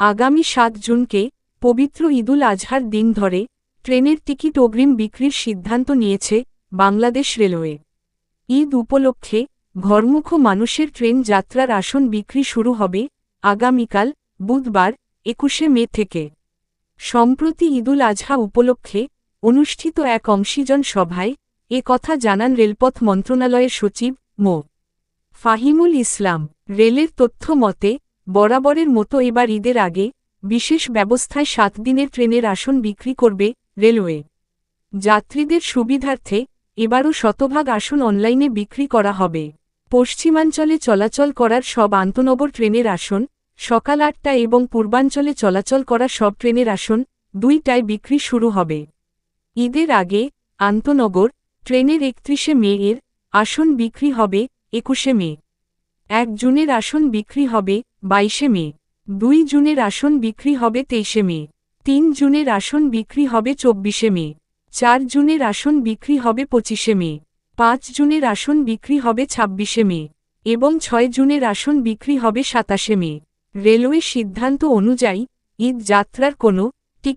আগামী সাত জুনকে পবিত্র ঈদুল আজহার দিন ধরে ট্রেনের টিকিট অগ্রিম বিক্রির সিদ্ধান্ত নিয়েছে বাংলাদেশ রেলওয়ে। ঈদ উপলক্ষে ঘরমুখ মানুষের ট্রেন যাত্রার আসন বিক্রি শুরু হবে আগামীকাল বুধবার, একুশে মে থেকে। সম্প্রতি ঈদুল আজহা উপলক্ষে অনুষ্ঠিত এক অংশীজন সভায় এ কথা জানান রেলপথ মন্ত্রণালয়ের সচিব মো. ফাহিমুল ইসলাম। রেলের তথ্য মতে বরাবরের মতো এবার ঈদের আগে বিশেষ ব্যবস্থায় সাত দিনের ট্রেনের আসন বিক্রি করবে রেলওয়ে। যাত্রীদের সুবিধার্থে এবারও শতভাগ আসন অনলাইনে বিক্রি করা হবে। পশ্চিমাঞ্চলে চলাচল করার সব আন্তনগর ট্রেনের আসন, সকাল আটটা এবং পূর্বাঞ্চলে চলাচল করা সব ট্রেনের আসন দুইটায় বিক্রি শুরু হবে। ঈদের আগে আন্তনগর, ট্রেনের একত্রিশে মে এর আসন বিক্রি হবে একুশে মে। এক জুনের আসন বিক্রি হবে বাইশে মে, দুই জুনের আসন বিক্রি হবে তেইশে মে, তিন জুনের আসন বিক্রি হবে চব্বিশে মে, চার জুনের আসন বিক্রি হবে পঁচিশে মে, পাঁচ জুনের আসন বিক্রি হবে ছাব্বিশে মে এবং ছয় জুনের আসন বিক্রি হবে সাতাশে মে। রেলওয়ে সিদ্ধান্ত অনুযায়ী ঈদ যাত্রার কোনো